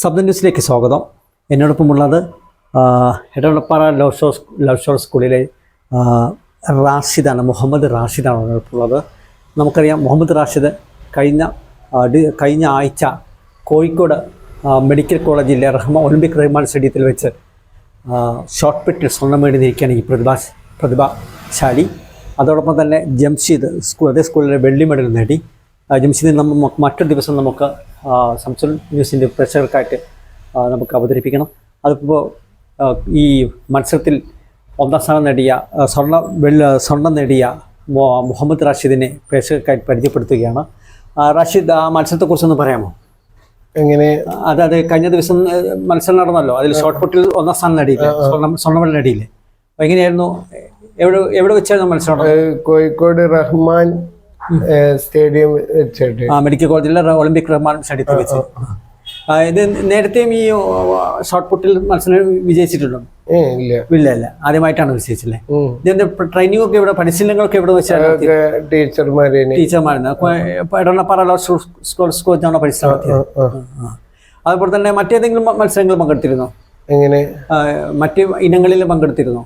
ശബ്ദ ന്യൂസിലേക്ക് സ്വാഗതം. എന്നോടൊപ്പമുള്ളത് Edavalappara love show love show സ്കൂളിലെ റാഷിദാണ് മുഹമ്മദ് റാഷിദാണ് എന്നോടൊപ്പമുള്ളത് നമുക്കറിയാം മുഹമ്മദ് റാഷിദ് കഴിഞ്ഞ കഴിഞ്ഞ ആഴ്ച കോഴിക്കോട് മെഡിക്കൽ കോളേജിലെ റഹ്മ ഒളിമ്പിക് റഹ്മാൻ സ്റ്റേഡിയത്തിൽ വെച്ച് ഷോർട്ട് പിറ്റിൽ സ്വർണം മേടിയിരിക്കുകയാണ് ഈ പ്രതിഭാ പ്രതിഭാശാലി. അതോടൊപ്പം തന്നെ ജംഷീദ് സ്കൂൾ അതേ സ്കൂളിലെ വെള്ളി മെഡൽ നേടി. ആ, ജംഷീദിനെ നമ്മൾ മറ്റൊരു ദിവസം നമുക്ക് സംസുൽ ന്യൂസിന്റെ പ്രേക്ഷകർക്കായിട്ട് നമുക്ക് അവതരിപ്പിക്കണം. അതിപ്പോൾ ഈ മത്സരത്തിൽ ഒന്നാം സ്ഥാനം നേടിയ സ്വർണ വെള്ള സ്വർണം നേടിയ മുഹമ്മദ് റാഷിദിനെ പ്രേക്ഷകർക്കായിട്ട് പരിചയപ്പെടുത്തുകയാണ്. റാഷിദ് ആ മത്സരത്തെക്കുറിച്ചൊന്ന് പറയാമോ? എങ്ങനെ? അതായത് കഴിഞ്ഞ ദിവസം മത്സരം നടന്നല്ലോ. അതിൽ ഷോർട്ട് പുട്ടിൽ ഒന്നാം സ്ഥാനം നേടിയില്ലേ? സ്വർണം സ്വർണമെഡൽ നേടിയില്ലേ? എങ്ങനെയായിരുന്നു? എവിടെ എവിടെ വെച്ചായിരുന്നു മത്സരം? കോഴിക്കോട് റഹ്മാൻ സ്റ്റേഡിയം വെച്ചിട്ട്. ആ മെഡിക്കൽ കോളേജിലെ ഒളിമ്പിക് റഹ്മാൻ സ്റ്റേഡിയത്തിൽ വെച്ച്. ഇത് നേരത്തെയും ഈ ഷോർട്ട് പുട്ടിൽ മത്സരം വിജയിച്ചിട്ടുണ്ടോ? ഇല്ല. ഇല്ല ഇല്ല. ആദ്യമായിട്ടാണ് വിജയിച്ചല്ലേ. ഇതിന്റെ ട്രെയിനിങ് ഒക്കെ ഇവിടെ പരിശീലനങ്ങളൊക്കെ ഇവിടെ വെച്ചാണ് ടീച്ചർമാരെ സ്കൂൾ പരിശീലനം ആ. അതുപോലെ തന്നെ മറ്റേതെങ്കിലും മത്സരങ്ങൾ പങ്കെടുത്തിരുന്നോ? എങ്ങനെ? മറ്റ് ഇനങ്ങളിൽ പങ്കെടുത്തിരുന്നോ?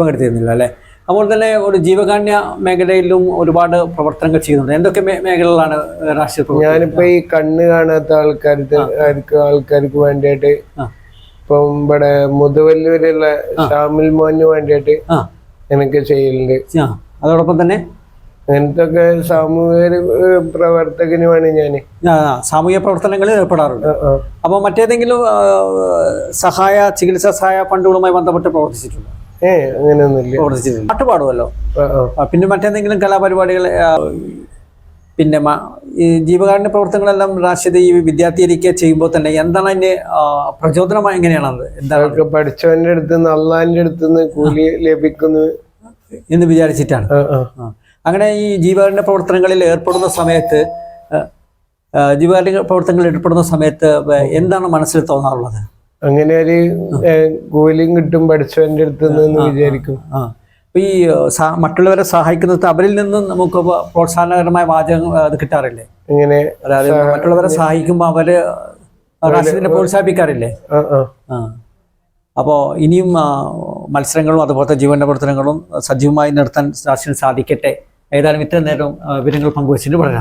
പങ്കെടുത്തിരുന്നില്ല അല്ലേ? അപ്പോൾ തന്നെ ഒരു ജീവകാന്യ മേഖലയിലും ഒരുപാട് പ്രവർത്തനങ്ങൾ ചെയ്യുന്നുണ്ട്. എന്തൊക്കെ മേഖലകളാണ് രാഷ്ട്രീയ? ഞാനിപ്പോ ഈ കണ്ണ് കാണാത്ത ആൾക്കാർക്ക് ആൾക്കാർക്ക് വേണ്ടിയിട്ട്. ഇപ്പം ഇവിടെ മുതുവല്ലൂരുള്ള ഷാമിൽ മോന് വേണ്ടിയിട്ട് എനിക്ക് ചെയ്യലുണ്ട്. അതോടൊപ്പം തന്നെ? അങ്ങനത്തെ ഒക്കെ സാമൂഹിക പ്രവർത്തകനുമാണ് പ്രവർത്തകന് സാമൂഹിക പ്രവർത്തനങ്ങളിൽ ഏർപ്പെടാറുണ്ട്. അപ്പോൾ മറ്റേതെങ്കിലും സഹായ ചികിത്സാ സഹായ ഫണ്ടുകളുമായി ബന്ധപ്പെട്ട് പ്രവർത്തിച്ചിട്ടുണ്ടോ? ഏ അങ്ങനെയൊന്നുമില്ല. പാട്ട് പാടുമല്ലോ പിന്നെ മറ്റെന്തെങ്കിലും കലാപരിപാടികൾ പിന്നെ ഈ ജീവകാരുണ്യ പ്രവർത്തനങ്ങളെല്ലാം രാഷ്ട്രീയ ഈ വിദ്യാർത്ഥിയിരിക്കെ ചെയ്യുമ്പോൾ തന്നെ എന്താണ് അതിന്റെ ആ, പ്രചോദനം എങ്ങനെയാണത്? എന്താണ്? പഠിച്ചവന്റെ അടുത്ത് നിന്ന് അടുത്ത് നിന്ന് കൂലി ലഭിക്കുന്നു. എന്ന് വിചാരിച്ചിട്ടാണ്. അങ്ങനെ ഈ ജീവകാരുണ്യ പ്രവർത്തനങ്ങളിൽ ഏർപ്പെടുന്ന സമയത്ത് ജീവകാരുണ്യ പ്രവർത്തനങ്ങളിൽ ഏർപ്പെടുന്ന സമയത്ത് എന്താണ് മനസ്സിൽ തോന്നാറുള്ളത്? അങ്ങനെ ഒരു കൂലിയും കിട്ടും പഠിച്ചവന്റെ അടുത്ത് നിന്ന് വിചാരിക്കും. ഈ മറ്റുള്ളവരെ സഹായിക്കുന്നത് അവരിൽ നിന്നും നമുക്ക് പ്രോത്സാഹനകരമായ വാചകം അത് കിട്ടാറില്ലേ? ഇങ്ങനെ അതായത് മറ്റുള്ളവരെ സഹായിക്കുമ്പോൾ അവർ റാഷിദിനെ പ്രോത്സാഹിപ്പിക്കാറില്ലേ? അപ്പോൾ ഇനിയും മത്സരങ്ങളും അതുപോലത്തെ ജീവന്റെ പ്രവർത്തനങ്ങളും സജീവമായി നിർത്താൻ റാഷിദിന് സാധിക്കട്ടെ. ഏതായാലും ഇത്രയും നേരം വിവരങ്ങൾ പങ്കുവച്ചിട്ട് വളരെ.